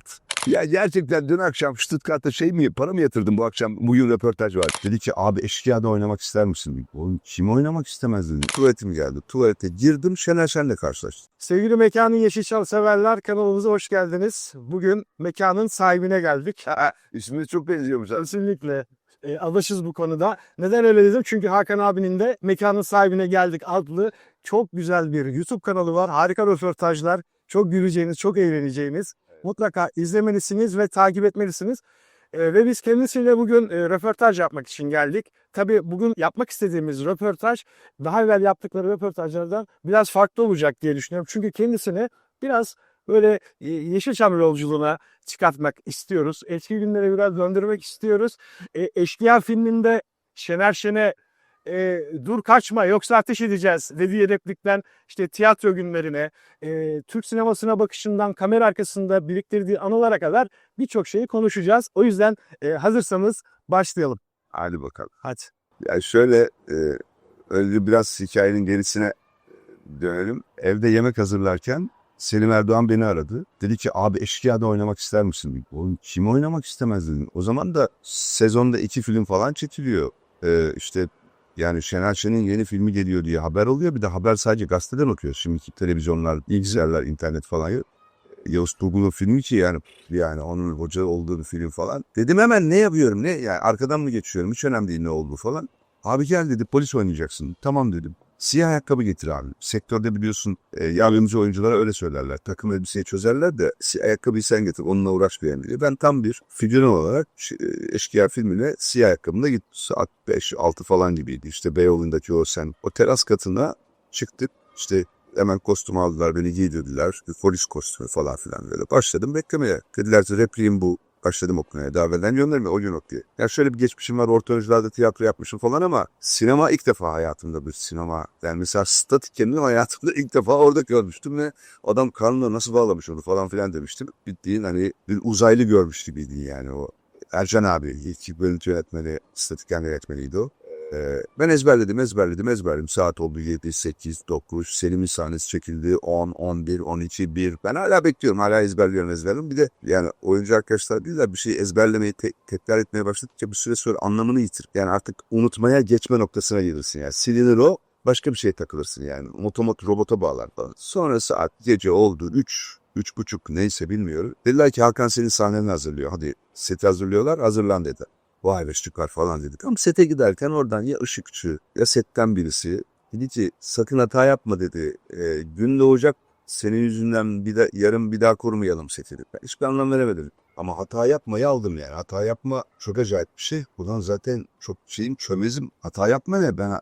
Stuttgart. Ya gerçekten dün akşam Stuttgart'ta şey mi para mı yatırdın bu akşam bugün röportaj var. Dedi ki abi eşkıya'da oynamak ister misin? Oğlum kim oynamak istemez dedim. Tuvaletim geldi. Tuvalete girdim Şener Şen'le karşılaştım. Sevgili Mekanın Yeşilçam severler kanalımıza hoş geldiniz. Bugün mekanın sahibine geldik. İsminiz çok benziyormuş. Kesinlikle e, alışız bu konuda. Neden öyle dedim? Çünkü Hakan abinin de mekanın sahibine geldik adlı çok güzel bir YouTube kanalı var. Harika röportajlar. Çok güleceğiniz, çok eğleneceğiniz. Mutlaka izlemelisiniz ve takip etmelisiniz. E, ve biz kendisiyle bugün e, röportaj yapmak için geldik. Tabii bugün yapmak istediğimiz röportaj daha evvel yaptıkları röportajlardan biraz farklı olacak diye düşünüyorum. Çünkü kendisini biraz böyle e, Yeşilçam yolculuğuna çıkartmak istiyoruz. Eski günlere biraz döndürmek istiyoruz. E, Eşkıya filminde Şener Şen'e e, dur kaçma yoksa ateş edeceğiz dediği replikten işte tiyatro günlerine, e, Türk sinemasına bakışından kamera arkasında biriktirdiği anılara kadar birçok şeyi konuşacağız. O yüzden e, hazırsanız başlayalım. Hadi bakalım. Hadi. Yani şöyle e, öyle biraz hikayenin gerisine dönelim. Evde yemek hazırlarken Selim Erdoğan beni aradı. Dedi ki abi Eşkıya'da oynamak ister misin? Oğlum kim oynamak istemez dedim. O zaman da sezonda iki film falan çekiliyor. E, işte yani Şener Şen'in yeni filmi geliyor diye haber oluyor. Bir de haber sadece gazeteden okuyor. Şimdiki televizyonlar, bilgisayarlar, internet falan yok. Yavuz Turgul'un filmi ki yani yani onun hoca olduğu bir film falan. Dedim hemen ne yapıyorum ne yani arkadan mı geçiyorum hiç önemli değil ne oldu falan. Abi gel dedi polis oynayacaksın. Tamam dedim. Siyah ayakkabı getir abi. Sektörde biliyorsun e, yardımcı oyunculara öyle söylerler. Takım elbiseyi çözerler de ayakkabıyı sen getir onunla uğraşmayalım diye. Ben tam bir figüran olarak e, Eşkıya filmine siyah ayakkabımla gittim. Saat 5-6 falan gibiydi. İşte Beyoğlu'ndaki o sen o teras katına çıktık. İşte Hemen kostüm aldılar beni giydirdiler. Bir polis kostümü falan filan böyle. Başladım beklemeye. Dediler ki repliğim bu. Başladım okumaya. Daha evvelden gönderme o gün ok diye. Ya şöyle bir geçmişim var. Orta oyuncularda tiyatro yapmışım falan ama sinema ilk defa hayatımda bir sinema. Yani mesela statik kendimi hayatımda ilk defa orada görmüştüm ve adam karnına nasıl bağlamış onu falan filan demiştim. Bildiğin hani bir uzaylı görmüş gibiydi yani o. Ercan abi ilk bölüm yönetmeni, statikken yönetmeniydi o. Ee, ben ezberledim, ezberledim, ezberledim. Saat oldu 7, 8, 9. Selim'in sahnesi çekildi. 10, 11, 12, 1. Ben hala bekliyorum. Hala ezberliyorum, ezberliyorum. Bir de yani oyuncu arkadaşlar değiller bir şeyi ezberlemeyi, te- tekrar etmeye başladıkça bir süre sonra anlamını yitir. Yani artık unutmaya geçme noktasına gelirsin. Yani silinir o. Başka bir şeye takılırsın yani. Otomat robota bağlar falan. Sonra saat gece oldu 3, üç buçuk neyse bilmiyorum. Dediler ki Hakan senin sahneni hazırlıyor. Hadi seti hazırlıyorlar. Hazırlan dedi. Vay be çıkar falan dedik. Ama sete giderken oradan ya ışıkçı ya setten birisi dedi ki sakın hata yapma dedi. E, gün doğacak senin yüzünden bir de yarın bir daha kurmayalım seti dedi. Ben hiçbir anlam veremedim. Ama hata yapmayı aldım yani. Hata yapma çok acayip bir şey. Buradan zaten çok şeyim çömezim. Hata yapma ne? Ben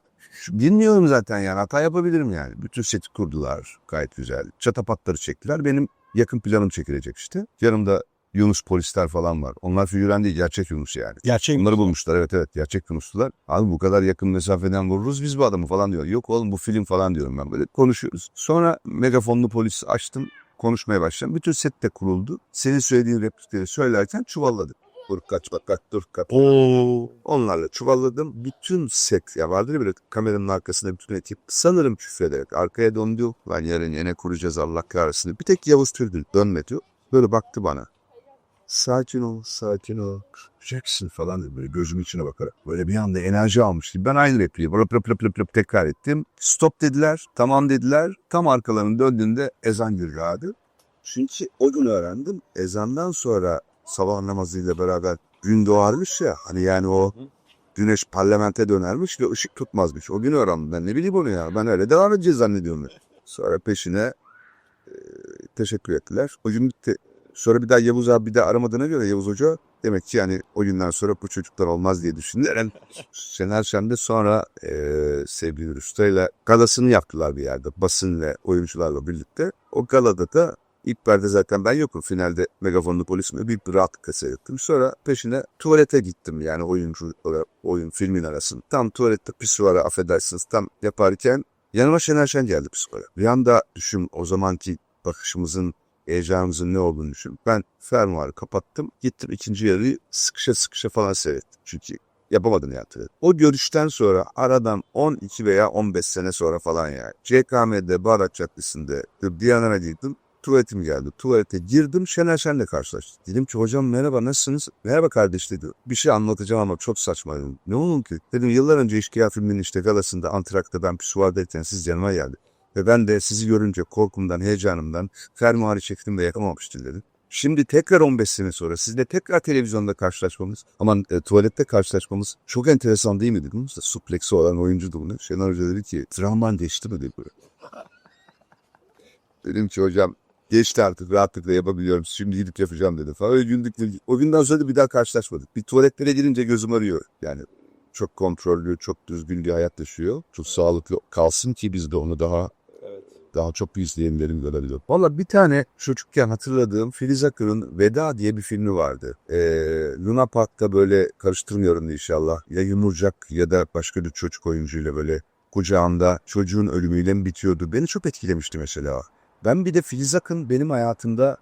bilmiyorum zaten yani. Hata yapabilirim yani. Bütün seti kurdular. Gayet güzel. Çatapatları çektiler. Benim yakın planım çekilecek işte. Yanımda Yunus polisler falan var. Onlar figüran değil gerçek Yunus yani. Gerçek. Onları bulmuşlar evet evet gerçek Yunuslular. Abi bu kadar yakın mesafeden vururuz biz bu adamı falan diyor. Yok oğlum bu film falan diyorum ben böyle konuşuyoruz. Sonra megafonlu polis açtım konuşmaya başladım. Bütün set de kuruldu. Senin söylediğin replikleri söylerken çuvalladım. Dur kaç bak kaç dur kaç. Oo. Onlarla çuvalladım. Bütün set ya vardır ya böyle kameranın arkasında bütün ekip sanırım küfrederek arkaya döndü. Lan yarın yine kuracağız Allah kahretsin. Bir tek Yavuz Türgül dönmedi. Böyle baktı bana. Sakin ol, sakin ol. Jackson falan dedi böyle gözümün içine bakarak. Böyle bir anda enerji almış gibi. Ben aynı repliği blöp blöp blöp blöp tekrar ettim. Stop dediler, tamam dediler. Tam arkalarını döndüğünde ezan gürgadı. Çünkü o gün öğrendim. Ezandan sonra sabah namazıyla beraber gün doğarmış ya. Hani yani o güneş parlamente dönermiş ve ışık tutmazmış. O gün öğrendim. Ben ne bileyim onu ya. Ben öyle devam edeceğiz zannediyorum. Sonra peşine e, teşekkür ettiler. O gün bitti. Sonra bir daha Yavuz abi bir daha aramadığına göre Yavuz Hoca demek ki yani o günden sonra bu çocuklar olmaz diye düşündüler. Yani Şener Şen'de sonra e, sevgili Rüsta'yla galasını yaptılar bir yerde basın ve oyuncularla birlikte. O galada da ilk perde zaten ben yokum. Finalde megafonlu polis mi büyük bir rahatlıkla seyrettim. Sonra peşine tuvalete gittim yani oyuncu oyun filmin arasında. Tam tuvalette pisuvara affedersiniz tam yaparken yanıma Şener Şen geldi pisuvara. Bir anda düşün o zamanki bakışımızın heyecanımızın ne olduğunu düşün. Ben fermuarı kapattım. Gittim ikinci yarıyı sıkışa sıkışa falan seyrettim. Çünkü yapamadım yani. O görüşten sonra aradan 12 veya 15 sene sonra falan yani. CKM'de Bağdat Caddesi'nde Diyanara gittim. tuvaletim geldi. Tuvalete girdim Şener Şen'le karşılaştık. Dedim ki hocam merhaba nasılsınız? Merhaba kardeş dedi. Bir şey anlatacağım ama çok saçma dedim. Ne oldu ki? Dedim yıllar önce İşkıya filminin işte galasında Antrak'ta ben pisuardayken siz yanıma geldi. Ve ben de sizi görünce korkumdan, heyecanımdan fermuarı çektim ve yakamamıştım dedi. Şimdi tekrar 15 sene sonra sizle tekrar televizyonda karşılaşmamız, aman e, tuvalette karşılaşmamız çok enteresan değil mi dedim. İşte supleksi olan oyuncu da bunu. Şener Hoca dedi ki travman geçti mi dedi. Dedim ki hocam geçti artık rahatlıkla yapabiliyorum. Şimdi gidip yapacağım dedi falan. Öyle güldük. O günden sonra da bir daha karşılaşmadık. Bir tuvaletlere girince gözüm arıyor. Yani çok kontrollü, çok düzgün bir hayat yaşıyor. Çok sağlıklı kalsın ki biz de onu daha daha çok izleyenlerin görebilir. Valla bir tane çocukken hatırladığım Filiz Akır'ın Veda diye bir filmi vardı. Ee, Luna Park'ta böyle karıştırmıyorum inşallah. Ya Yumurcak ya da başka bir çocuk oyuncuyla böyle kucağında çocuğun ölümüyle bitiyordu. Beni çok etkilemişti mesela. Ben bir de Filiz Akın benim hayatımda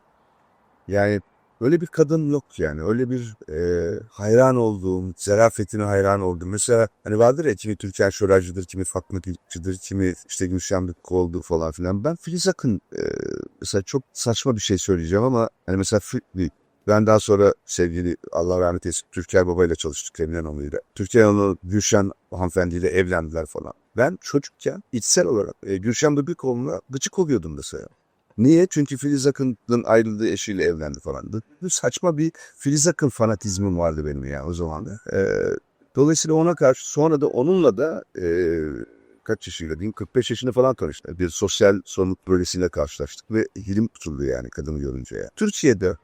yani öyle bir kadın yok yani. Öyle bir e, hayran olduğum, zarafetine hayran oldum. Mesela hani vardır ya kimi Türkan Şoraycı'dır, kimi Fatma Gülçü'dür, kimi işte Gülşen Büyükkoğlu'dur falan filan. Ben Filiz Akın e, mesela çok saçma bir şey söyleyeceğim ama hani mesela ben daha sonra sevgili Allah rahmet eylesin Türker Baba ile çalıştık Emine Hanım'ıyla. Türker Hanım'la Gülşen hanımefendiyle evlendiler falan. Ben çocukken içsel olarak e, Gülşen Büyükoğlu'na gıcık oluyordum mesela. Niye? Çünkü Filiz Akın'ın ayrıldığı eşiyle evlendi falan. Bu saçma bir Filiz Akın fanatizmim vardı benim ya o zaman da. Ee, dolayısıyla ona karşı sonra da onunla da e, kaç yaşıyla diyeyim 45 yaşında falan tanıştık. Bir sosyal sorumluluk projesiyle karşılaştık ve hilim tutuldu yani kadını görünce ya. Türkiye'de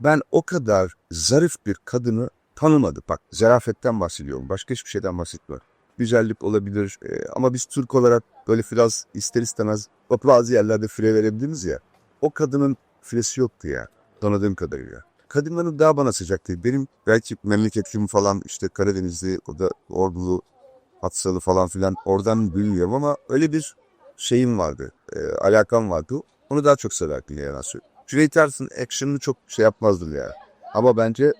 ben o kadar zarif bir kadını tanımadım. Bak zarafetten bahsediyorum. Başka hiçbir şeyden bahsetmiyorum. Güzellik olabilir e, ama biz Türk olarak böyle biraz ister istemez bazı yerlerde fire verebiliriz ya. O kadının firesi yoktu ya. Tanıdığım kadarıyla. Kadınların daha bana sıcaktı. Benim belki memleketim falan işte Karadenizli, o da Ordulu, Hatsalı falan filan oradan bilmiyorum ama öyle bir şeyim vardı. E, alakam vardı. Onu daha çok severdim ya nasıl. Cüneyt Arkın action'ını çok şey yapmazdı ya. Ama bence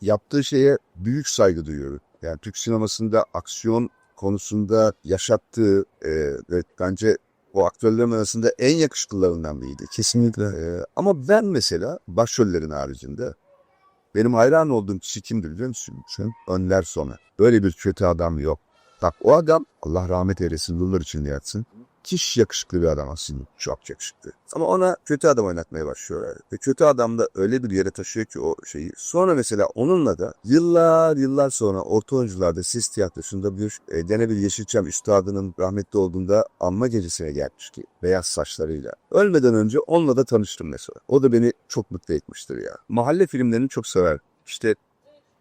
yaptığı şeye büyük saygı duyuyorum. Yani Türk sinemasında aksiyon konusunda yaşattığı e, ve bence o aktörlerin arasında en yakışıklılarından biriydi. Kesinlikle. E, ama ben mesela başrollerin haricinde benim hayran olduğum kişi kimdir biliyor musun? Sen Önler Soner. Böyle bir kötü adam yok. Bak o adam Allah rahmet eylesin yıllar içinde yatsın. Müthiş yakışıklı bir adam aslında. Çok yakışıklı. Ama ona kötü adam oynatmaya başlıyorlar. Ve kötü adam da öyle bir yere taşıyor ki o şeyi. Sonra mesela onunla da yıllar yıllar sonra orta oyuncularda ses tiyatrosunda bir e, Dene bir Yeşilçam üstadının rahmetli olduğunda anma gecesine gelmiş ki beyaz saçlarıyla. Ölmeden önce onunla da tanıştım mesela. O da beni çok mutlu etmiştir ya. Mahalle filmlerini çok sever. İşte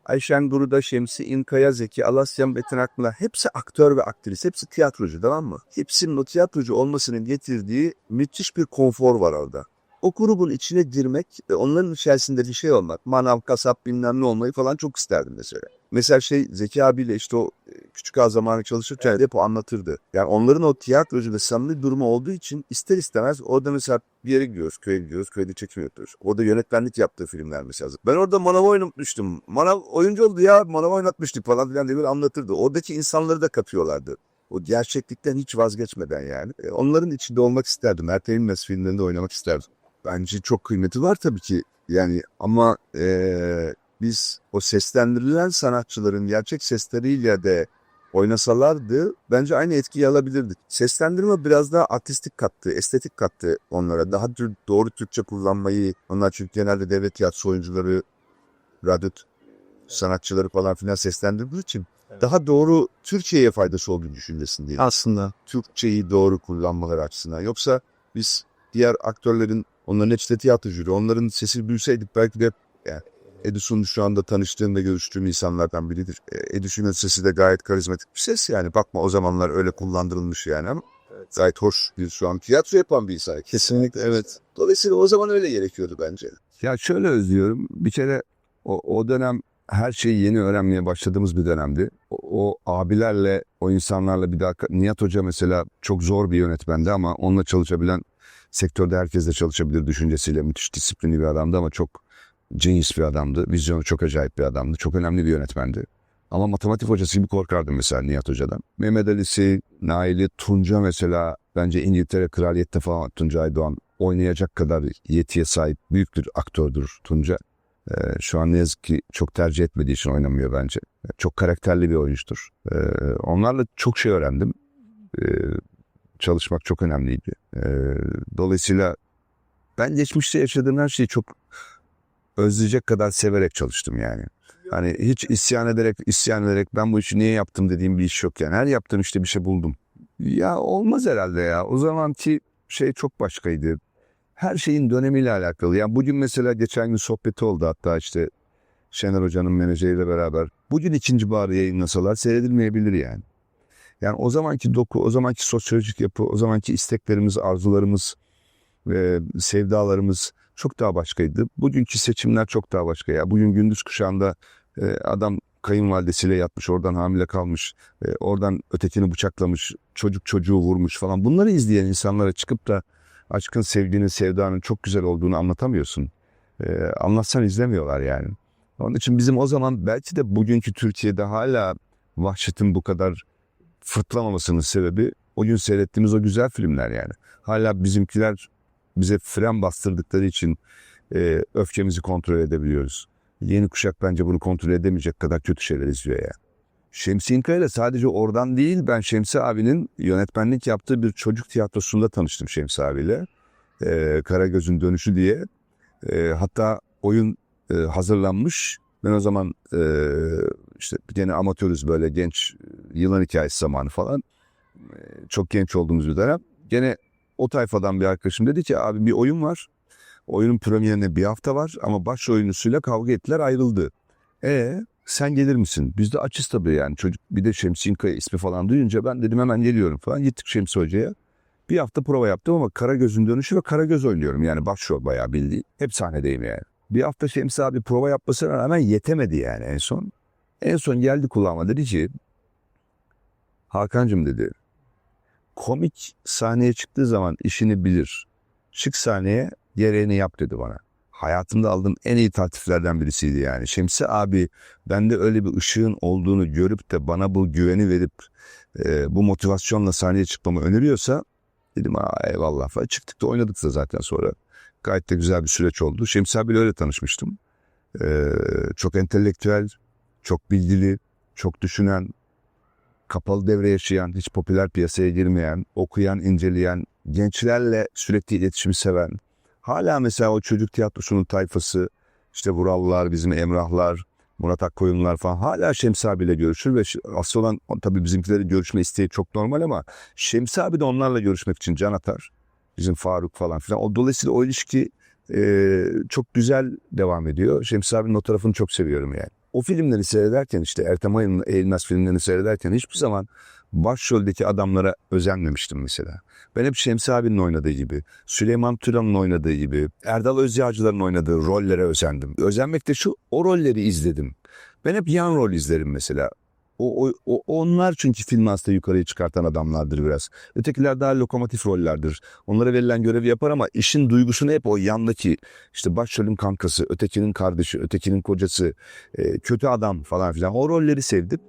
Ayşen Duru'da Şemsi İnkaya Zeki, Alasyan Betin Akmılar hepsi aktör ve aktris. Hepsi tiyatrocu tamam mı? Hepsinin o tiyatrocu olmasının getirdiği müthiş bir konfor var orada. O grubun içine girmek ve onların içerisinde bir şey olmak, manav, kasap bilmem ne olmayı falan çok isterdim mesela. Mesela şey Zeki abiyle işte o e, küçük ağ zamanı çalışırken hep o anlatırdı. Yani onların o tiyatrocu ve samimi durumu olduğu için ister istemez orada mesela bir yere gidiyoruz, köye gidiyoruz, köyde çekim yapıyoruz. Orada yönetmenlik yaptığı filmler mesela. Ben orada manav oynatmıştım. Manav oyuncu oldu ya, manav oynatmıştık falan filan diye böyle anlatırdı. Oradaki insanları da kapıyorlardı. O gerçeklikten hiç vazgeçmeden yani. E, onların içinde olmak isterdim. Ertem İlmez filmlerinde oynamak isterdim. Bence çok kıymeti var tabii ki. Yani ama eee, biz o seslendirilen sanatçıların gerçek sesleriyle de oynasalardı bence aynı etkiyi alabilirdik. Seslendirme biraz daha artistik kattı, estetik kattı onlara. Daha doğru Türkçe kullanmayı, onlar çünkü genelde devlet tiyatrosu oyuncuları, radyo sanatçıları falan filan seslendirdiği için daha doğru Türkiye'ye faydası olduğu düşüncesindeyim. Aslında. Türkçeyi doğru kullanmaları açısından. Yoksa biz diğer aktörlerin, onların hepsi de tiyatrocu. Onların sesi büyüseydik belki de yani Edison şu anda tanıştığım ve görüştüğüm insanlardan biridir. E, Edison'un sesi de gayet karizmatik bir ses yani. Bakma o zamanlar öyle kullandırılmış yani ama gayet hoş bir şu an tiyatro yapan bir insan. Kesinlikle evet. Dolayısıyla o zaman öyle gerekiyordu bence. Ya şöyle özlüyorum. Bir kere o, o dönem her şeyi yeni öğrenmeye başladığımız bir dönemdi. O, o abilerle, o insanlarla bir daha... Nihat Hoca mesela çok zor bir yönetmendi ama onunla çalışabilen, sektörde herkesle çalışabilir düşüncesiyle müthiş disiplinli bir adamdı ama çok genius bir adamdı. Vizyonu çok acayip bir adamdı. Çok önemli bir yönetmendi. Ama matematik hocası gibi korkardım mesela Nihat Hoca'dan. Mehmet Ali'si, Nail'i, Tunca mesela bence İngiltere kraliyette falan Tuncay Doğan oynayacak kadar yetiye sahip büyük bir aktördür Tunca. Ee, şu an ne yazık ki çok tercih etmediği için oynamıyor bence. Çok karakterli bir oyuncudur. Ee, onlarla çok şey öğrendim. Ee, çalışmak çok önemliydi. Ee, dolayısıyla ben geçmişte yaşadığım her şeyi çok özleyecek kadar severek çalıştım yani. Hani hiç isyan ederek, isyan ederek ben bu işi niye yaptım dediğim bir iş yok yani. Her yaptığım işte bir şey buldum. Ya olmaz herhalde ya. O zamanki şey çok başkaydı. Her şeyin dönemiyle alakalı. Yani bugün mesela geçen gün sohbeti oldu hatta işte Şener Hoca'nın menajeriyle beraber. Bugün ikinci baharı yayınlasalar seyredilmeyebilir yani. Yani o zamanki doku, o zamanki sosyolojik yapı, o zamanki isteklerimiz, arzularımız, ve sevdalarımız çok daha başkaydı. Bugünkü seçimler çok daha başka ya. Bugün gündüz kuşağında e, adam kayınvalidesiyle yatmış, oradan hamile kalmış, e, oradan ötekini bıçaklamış, çocuk çocuğu vurmuş falan. Bunları izleyen insanlara çıkıp da aşkın, sevginin, sevdanın çok güzel olduğunu anlatamıyorsun. E, anlatsan izlemiyorlar yani. Onun için bizim o zaman belki de bugünkü Türkiye'de hala vahşetin bu kadar fırtlamamasının sebebi o gün seyrettiğimiz o güzel filmler yani. Hala bizimkiler bize fren bastırdıkları için e, öfkemizi kontrol edebiliyoruz. Yeni kuşak bence bunu kontrol edemeyecek kadar kötü şeyler izliyor ya. Şemsi İnka sadece oradan değil ben Şemsi abinin yönetmenlik yaptığı bir çocuk tiyatrosunda tanıştım Şemsi abiyle. E, Karagöz'ün Dönüşü diye. E, hatta oyun e, hazırlanmış. Ben o zaman e, işte gene amatörüz böyle genç yılan hikayesi zamanı falan. E, çok genç olduğumuz bir dönem. Gene o tayfadan bir arkadaşım dedi ki abi bir oyun var. Oyunun premierine bir hafta var ama baş oyuncusuyla kavga ettiler ayrıldı. E sen gelir misin? Biz de açız tabii yani çocuk bir de Şemsi İnkaya ismi falan duyunca ben dedim hemen geliyorum falan. Gittik Şemsi Hoca'ya. Bir hafta prova yaptım ama Karagöz'ün dönüşü ve Karagöz oynuyorum yani başrol bayağı bildiğin. Hep sahnedeyim yani. Bir hafta Şemsi abi prova yapmasına rağmen yetemedi yani en son. En son geldi kulağıma dedi ki Hakan'cığım dedi komik sahneye çıktığı zaman işini bilir. Çık sahneye gereğini yap dedi bana. Hayatımda aldığım en iyi tatiflerden birisiydi yani. Şemsi abi bende öyle bir ışığın olduğunu görüp de bana bu güveni verip e, bu motivasyonla sahneye çıkmamı öneriyorsa dedim Aa, eyvallah falan. Çıktık da oynadık da zaten sonra. Gayet de güzel bir süreç oldu. Şemsi abiyle öyle tanışmıştım. E, çok entelektüel, çok bilgili, çok düşünen, kapalı devre yaşayan, hiç popüler piyasaya girmeyen, okuyan, inceleyen, gençlerle sürekli iletişimi seven, hala mesela o çocuk tiyatrosunun tayfası, işte Vurallar, bizim Emrahlar, Murat Akkoyunlar falan hala Şemsi abiyle görüşür ve asıl olan tabii bizimkilerin görüşme isteği çok normal ama Şemsi abi de onlarla görüşmek için can atar. Bizim Faruk falan filan. O dolayısıyla o ilişki e, çok güzel devam ediyor. Şemsi abinin o tarafını çok seviyorum yani o filmleri seyrederken işte Ertem Ayın'ın Eğilmez filmlerini seyrederken hiçbir zaman başroldeki adamlara özenmemiştim mesela. Ben hep Şemsi abinin oynadığı gibi, Süleyman Turan'ın oynadığı gibi, Erdal Özyağcılar'ın oynadığı rollere özendim. Özenmek de şu, o rolleri izledim. Ben hep yan rol izlerim mesela. O, o, onlar çünkü filmi aslında yukarıya çıkartan adamlardır biraz. Ötekiler daha lokomotif rollerdir. Onlara verilen görevi yapar ama işin duygusunu hep o yandaki işte başrolün kankası, ötekinin kardeşi, ötekinin kocası, e, kötü adam falan filan. O rolleri sevdim.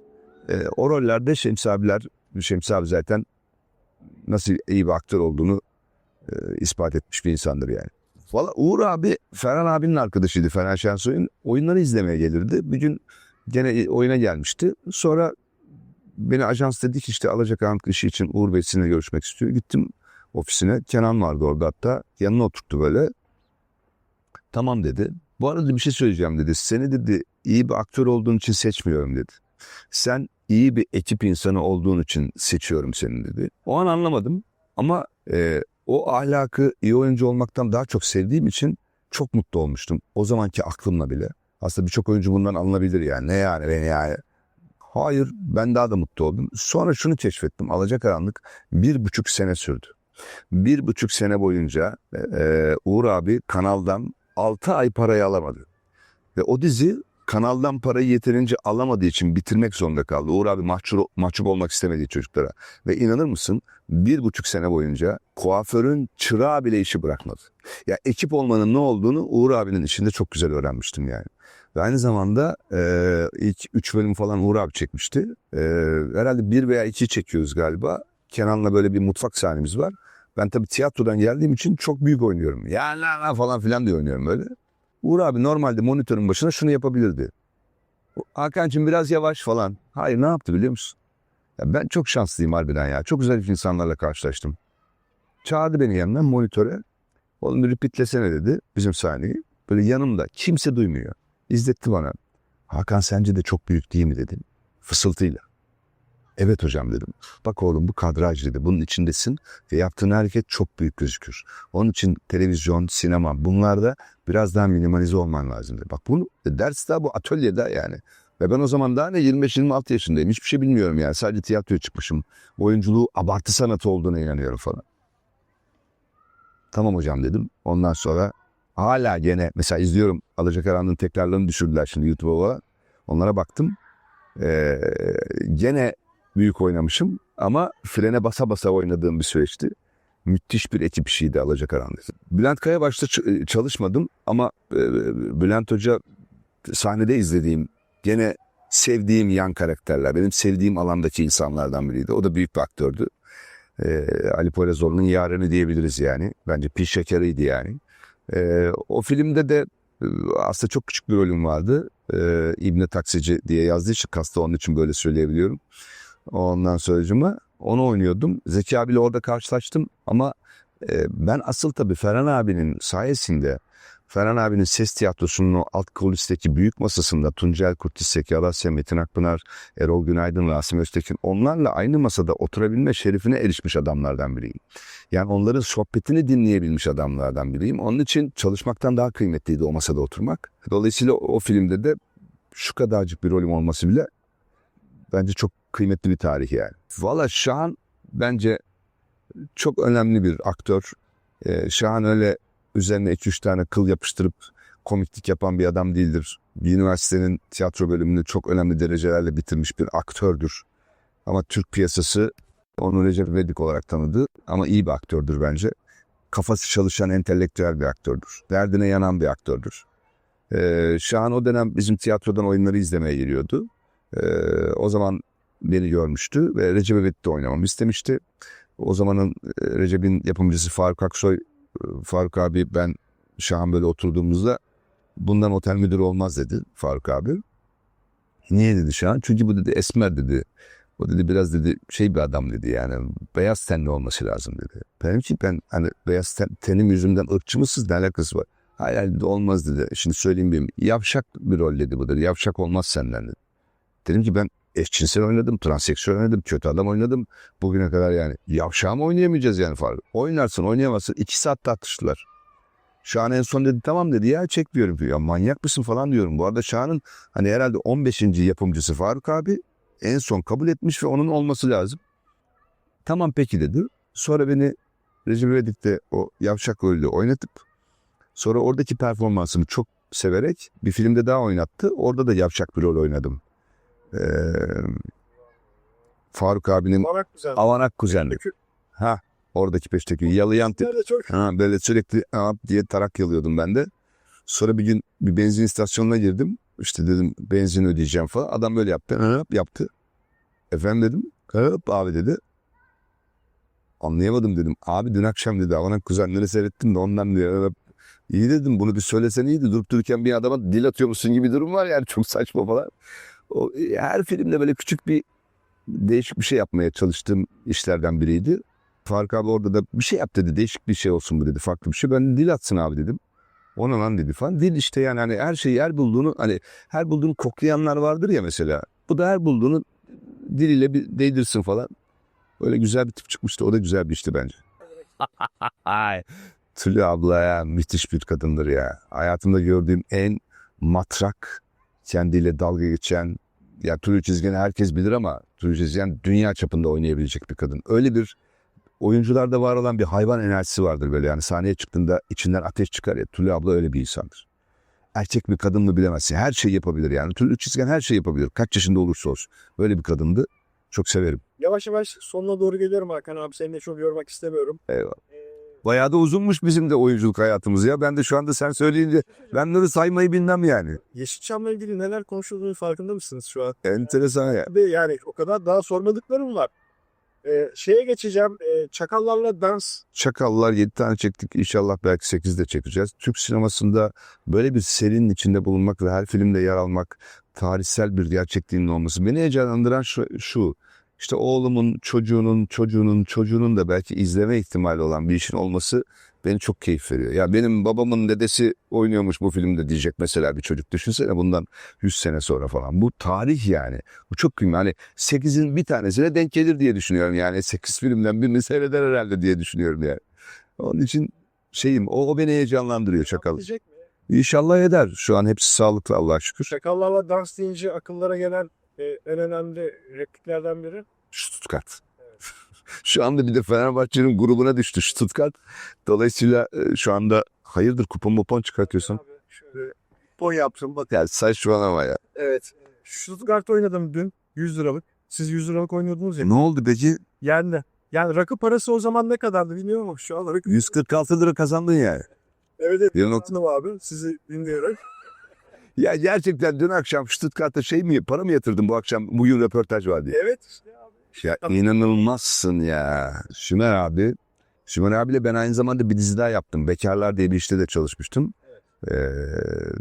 E, o rollerde Şemsi abiler, Şemsi abi zaten nasıl iyi bir aktör olduğunu e, ispat etmiş bir insandır yani. Valla Uğur abi Ferhan abinin arkadaşıydı Ferhan Şensoy'un. Oyunları izlemeye gelirdi. Bir gün gene oyuna gelmişti. Sonra beni ajans dedi ki işte Alacakaranlık işi için Uğur Bey sizinle görüşmek istiyor. Gittim ofisine. Kenan vardı orada hatta. Yanına oturttu böyle. Tamam dedi. Bu arada bir şey söyleyeceğim dedi. Seni dedi iyi bir aktör olduğun için seçmiyorum dedi. Sen iyi bir ekip insanı olduğun için seçiyorum seni dedi. O an anlamadım ama e, o ahlakı iyi oyuncu olmaktan daha çok sevdiğim için çok mutlu olmuştum. O zamanki aklımla bile. Aslında birçok oyuncu bundan alınabilir yani. Ne yani beni yani. Hayır ben daha da mutlu oldum. Sonra şunu keşfettim. Alacakaranlık bir buçuk sene sürdü. Bir buçuk sene boyunca e, Uğur abi kanaldan 6 ay parayı alamadı. Ve o dizi kanaldan parayı yeterince alamadığı için bitirmek zorunda kaldı. Uğur abi mahcup, mahcup olmak istemediği çocuklara. Ve inanır mısın bir buçuk sene boyunca kuaförün çırağı bile işi bırakmadı. Ya ekip olmanın ne olduğunu Uğur abinin içinde çok güzel öğrenmiştim yani. Ve aynı zamanda e, ilk üç bölüm falan Uğur abi çekmişti. E, herhalde bir veya iki çekiyoruz galiba. Kenan'la böyle bir mutfak sahnemiz var. Ben tabii tiyatrodan geldiğim için çok büyük oynuyorum. Ya la la falan filan diye oynuyorum böyle. Uğur abi normalde monitörün başına şunu yapabilirdi. Hakan'cığım biraz yavaş falan. Hayır ne yaptı biliyor musun? Ya ben çok şanslıyım harbiden ya. Çok güzel insanlarla karşılaştım. Çağırdı beni yanına monitöre. Oğlum bir repeatlesene dedi bizim sahneyi. Böyle yanımda kimse duymuyor. İzletti bana. Hakan sence de çok büyük değil mi dedim. Fısıltıyla. Evet hocam dedim. Bak oğlum bu kadraj dedi. Bunun içindesin ve yaptığın hareket çok büyük gözükür. Onun için televizyon, sinema bunlarda biraz daha minimalize olman lazım dedi. Bak bunu ders daha bu atölyede yani. Ve ben o zaman daha ne 25-26 yaşındayım. Hiçbir şey bilmiyorum yani. Sadece tiyatroya çıkmışım. Oyunculuğu abartı sanatı olduğuna inanıyorum falan. Tamam hocam dedim. Ondan sonra hala gene mesela izliyorum Alacakaranlığın tekrarlarını düşürdüler şimdi YouTube'a. Onlara baktım. Ee, gene büyük oynamışım ama frene basa basa oynadığım bir süreçti. Müthiş bir ekip işiydi Alacakaranlık. Bülent Kaya başta ç- çalışmadım ama e, Bülent Hoca sahnede izlediğim gene sevdiğim yan karakterler. Benim sevdiğim alandaki insanlardan biriydi. O da büyük bir aktördü. Ee, Ali Poyrazoğlu'nun yarını diyebiliriz yani. Bence pi şekeriydi yani. Ee, o filmde de e, aslında çok küçük bir rolüm vardı. Ee, İbne Taksici diye yazdığı için kasta onun için böyle söyleyebiliyorum. Ondan sonracıma onu oynuyordum. Zeki abiyle orada karşılaştım ama e, ben asıl tabii Ferhan abinin sayesinde Ferhan abinin ses tiyatrosunun o alt kulisteki büyük masasında Tuncel Kurtis, Zeki Alasya, Metin Akpınar, Erol Günaydın, Rasim Öztekin onlarla aynı masada oturabilme şerefine erişmiş adamlardan biriyim. Yani onların sohbetini dinleyebilmiş adamlardan biriyim. Onun için çalışmaktan daha kıymetliydi o masada oturmak. Dolayısıyla o filmde de şu kadarcık bir rolüm olması bile bence çok kıymetli bir tarih yani. Valla Şahan bence çok önemli bir aktör. Ee, Şahan öyle üzerine 2-3 tane kıl yapıştırıp komiklik yapan bir adam değildir. Bir üniversitenin tiyatro bölümünü çok önemli derecelerle bitirmiş bir aktördür. Ama Türk piyasası onu Recep İvedik olarak tanıdı ama iyi bir aktördür bence. Kafası çalışan entelektüel bir aktördür. Derdine yanan bir aktördür. Ee, Şahan o dönem bizim tiyatrodan oyunları izlemeye geliyordu. Ee, o zaman beni görmüştü ve Recep İvedik'te oynamamı istemişti. O zamanın e, Recep'in yapımcısı Faruk Aksoy, e, Faruk abi ben Şahan böyle oturduğumuzda bundan otel müdürü olmaz dedi Faruk abi. Niye dedi Şahan? Çünkü bu dedi esmer dedi. O dedi biraz dedi şey bir adam dedi yani beyaz tenli olması lazım dedi. Benim ki ben hani beyaz ten, tenim yüzümden ırkçı mısınız ne alakası var? Hayır dedi, olmaz dedi. Şimdi söyleyeyim bir yavşak bir rol dedi bu dedi. Yavşak olmaz senden dedi. Dedim ki ben eşcinsel oynadım, transseksüel oynadım, kötü adam oynadım. Bugüne kadar yani yavşağı mı oynayamayacağız yani Faruk? Oynarsın oynayamazsın. iki saat tartıştılar. Şahan en son dedi tamam dedi ya çekmiyorum. Ya manyak mısın falan diyorum. Bu arada Şahan'ın hani herhalde 15. yapımcısı Faruk abi en son kabul etmiş ve onun olması lazım. Tamam peki dedi. Sonra beni Recep İvedik'te o yavşak rolü oynatıp sonra oradaki performansımı çok severek bir filmde daha oynattı. Orada da yavşak bir rol oynadım. Ee, Faruk abinin Olarak güzel. Avanak kuzenli. Ha oradaki peşteki yalayan tip. Çok Ha, böyle sürekli "Aa" diye tarak yalıyordum ben de. Sonra bir gün bir benzin istasyonuna girdim. İşte dedim benzin ödeyeceğim falan. Adam böyle yaptı. Hıp yaptı. Efendim dedim. Hıp abi dedi. Anlayamadım dedim. Abi dün akşam dedi Avanak kuzenleri seyrettim de ondan diyor. İyi dedim bunu bir söylesen iyiydi. Durup dururken bir adama dil atıyormuşsun gibi durum var yani çok saçma falan. O, her filmde böyle küçük bir değişik bir şey yapmaya çalıştığım işlerden biriydi. Faruk abi orada da bir şey yap dedi. Değişik bir şey olsun bu dedi. Farklı bir şey. Ben dil atsın abi dedim. Ona lan dedi falan. Dil işte yani hani her şeyi her bulduğunu hani her bulduğunu koklayanlar vardır ya mesela. Bu da her bulduğunu diliyle bir değdirsin falan. Öyle güzel bir tip çıkmıştı. O da güzel bir işti bence. Tülü abla ya müthiş bir kadındır ya. Hayatımda gördüğüm en matrak, kendiyle dalga geçen, ya Tülü Çizgen'i herkes bilir ama Tülü Çizgen dünya çapında oynayabilecek bir kadın. Öyle bir oyuncularda var olan bir hayvan enerjisi vardır böyle yani sahneye çıktığında içinden ateş çıkar ya Tülü abla öyle bir insandır. Erkek bir kadın mı bilemezsin. Her şeyi yapabilir yani. Tülü Çizgen her şeyi yapabilir. Kaç yaşında olursa olsun. Böyle bir kadındı. Çok severim. Yavaş yavaş sonuna doğru geliyorum Hakan abi. Seni de çok yormak istemiyorum. Eyvallah. Ee, Bayağı da uzunmuş bizim de oyunculuk hayatımız ya. Ben de şu anda sen söyleyince ben bunları saymayı bilmem yani. Yeşilçam'la ilgili neler konuşulduğunu farkında mısınız şu an? Enteresan ya. Yani o kadar daha sormadıklarım var. Ee, şeye geçeceğim. Ee, çakallarla dans. Çakallar 7 tane çektik. İnşallah belki 8 de çekeceğiz. Türk sinemasında böyle bir serinin içinde bulunmak ve her filmde yer almak tarihsel bir gerçekliğinin olması. Beni heyecanlandıran şu, şu. İşte oğlumun, çocuğunun, çocuğunun, çocuğunun da belki izleme ihtimali olan bir işin olması beni çok keyif veriyor. Ya benim babamın dedesi oynuyormuş bu filmde diyecek mesela bir çocuk. Düşünsene bundan 100 sene sonra falan. Bu tarih yani. Bu çok kıymetli. Hani 8'in bir tanesine denk gelir diye düşünüyorum yani. 8 filmden birini seyreder herhalde diye düşünüyorum yani. Onun için şeyim o, o beni heyecanlandırıyor Çakal. İnşallah eder. Şu an hepsi sağlıklı Allah'a şükür. Çakallarla dans deyince akıllara gelen e, en önemli repliklerden biri. Stuttgart. şu anda bir de Fenerbahçe'nin grubuna düştü Stuttgart. Dolayısıyla e, şu anda hayırdır kupon mupon çıkartıyorsun. Pon yaptım bak. Ya saçmalama ya. Evet. Stuttgart oynadım dün. 100 liralık. Siz 100 liralık oynuyordunuz ya. Ne oldu peki? Yendi. Yani rakı parası o zaman ne kadardı bilmiyorum ama şu an rakı... 146 lira kazandın yani. Evet evet. Bir nokta- Anladım abi sizi dinleyerek. Ya gerçekten dün akşam Stuttgart'ta şey mi para mı yatırdın bu akşam bugün röportaj var diye. Evet işte abi. Ya inanılmazsın ya. Sümer abi. Sümer abiyle ben aynı zamanda bir dizi daha yaptım. Bekarlar diye bir işte de çalışmıştım. Ee,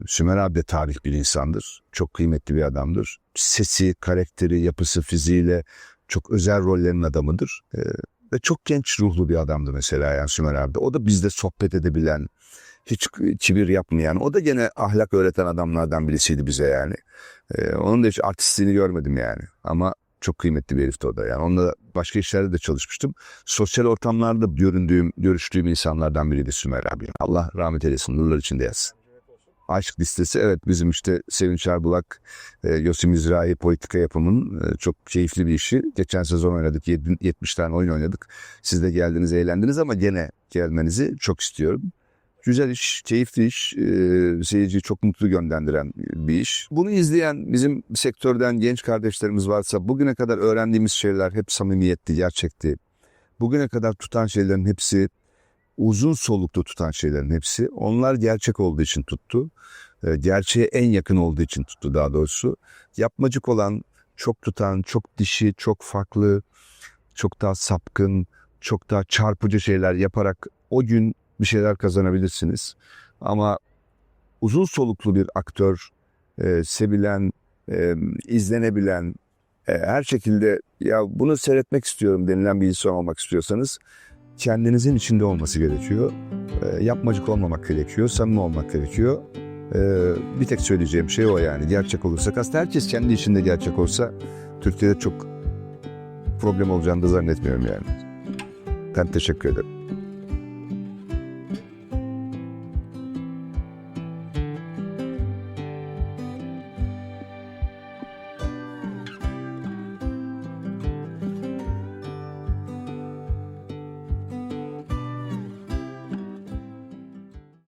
Sümer abi de tarih bir insandır. Çok kıymetli bir adamdır. Sesi, karakteri, yapısı, fiziğiyle çok özel rollerin adamıdır. Ee, ve çok genç ruhlu bir adamdı mesela yani Sümer abi. O da bizde sohbet edebilen, hiç kibir yapmayan, o da gene ahlak öğreten adamlardan birisiydi bize yani. Ee, onun da hiç artistliğini görmedim yani. Ama çok kıymetli bir herifti o da. Yani onunla başka işlerde de çalışmıştım. Sosyal ortamlarda göründüğüm, görüştüğüm insanlardan biriydi Sümer abi. Allah rahmet eylesin, nurlar içinde yatsın. Aşk listesi evet bizim işte Sevinç Erbulak, e, Yosim İzrahi politika yapımının e, çok keyifli bir işi. Geçen sezon oynadık, yedi- 70 tane oyun oynadık. Siz de geldiniz, eğlendiniz ama gene gelmenizi çok istiyorum. Güzel iş, keyifli iş, e, seyirciyi çok mutlu gönderen bir iş. Bunu izleyen bizim sektörden genç kardeşlerimiz varsa bugüne kadar öğrendiğimiz şeyler hep samimiyetti, gerçekti. Bugüne kadar tutan şeylerin hepsi, uzun soluklu tutan şeylerin hepsi, onlar gerçek olduğu için tuttu. E, gerçeğe en yakın olduğu için tuttu daha doğrusu. Yapmacık olan, çok tutan, çok dişi, çok farklı, çok daha sapkın, çok daha çarpıcı şeyler yaparak o gün bir şeyler kazanabilirsiniz. Ama uzun soluklu bir aktör, e, sevilen, e, izlenebilen, e, her şekilde ya bunu seyretmek istiyorum denilen bir insan olmak istiyorsanız kendinizin içinde olması gerekiyor. E, yapmacık olmamak gerekiyor, samimi olmak gerekiyor. E, bir tek söyleyeceğim şey o yani. Gerçek olursa, aslında herkes kendi içinde gerçek olsa Türkiye'de çok problem olacağını da zannetmiyorum yani. Ben teşekkür ederim.